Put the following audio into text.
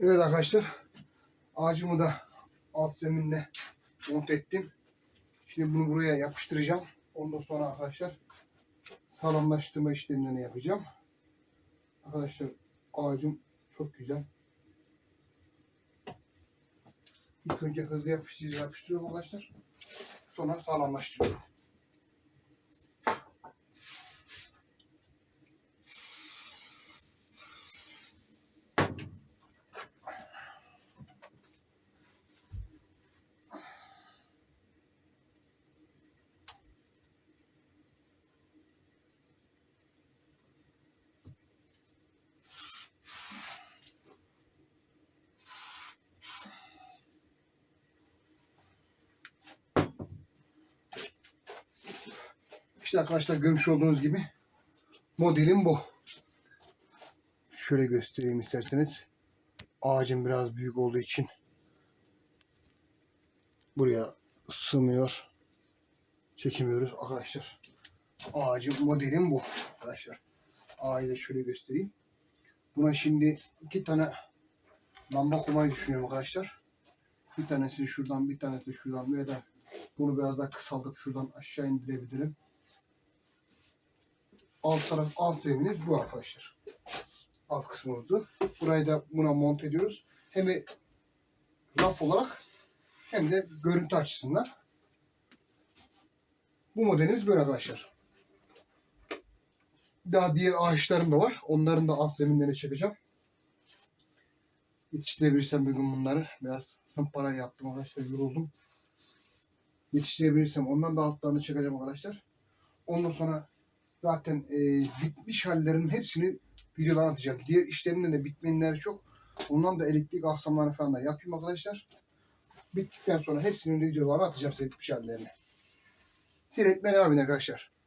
Evet arkadaşlar. Ağacımı da alt zeminle monte ettim. Şimdi bunu buraya yapıştıracağım. Ondan sonra arkadaşlar sağlamlaştırma işlemlerini yapacağım. Arkadaşlar ağacım çok güzel. İlk önce hızlı yapıştırıcı yapıştırıyorum arkadaşlar. Sonra sağlamlaştırıyorum. İşte arkadaşlar görmüş olduğunuz gibi modelim bu. Şöyle göstereyim isterseniz. Ağacım biraz büyük olduğu için buraya sığmıyor. Çekemiyoruz arkadaşlar. Ağacım modelim bu arkadaşlar. Ağacı şöyle göstereyim. Buna şimdi iki tane lamba koymayı düşünüyorum arkadaşlar. Bir tanesini şuradan bir tanesini şuradan veya da bunu biraz daha kısaltıp şuradan aşağı indirebilirim. Alt taraf alt zeminimiz bu arkadaşlar. Alt kısmımızı. Burayı da buna monte ediyoruz. Hem raf olarak hem de görüntü açısından. Bu modelimiz böyle arkadaşlar. Daha diğer ağaçlarım da var. Onların da alt zeminlerine çekeceğim. Yetiştirebilirsem bir gün bunları. Biraz para yaptım arkadaşlar. Yoruldum. Yetiştirebilirsem ondan da altlarını çekeceğim arkadaşlar. Ondan sonra zaten e, bitmiş hallerinin hepsini videodan atacağım. Diğer işlerimden de bitmeyenler çok. Ondan da elektrik aksamlarını falan da yapayım arkadaşlar. Bittikten sonra hepsinin videolarını atacağım size bitmiş hallerini. Seyretmeye devam edin arkadaşlar.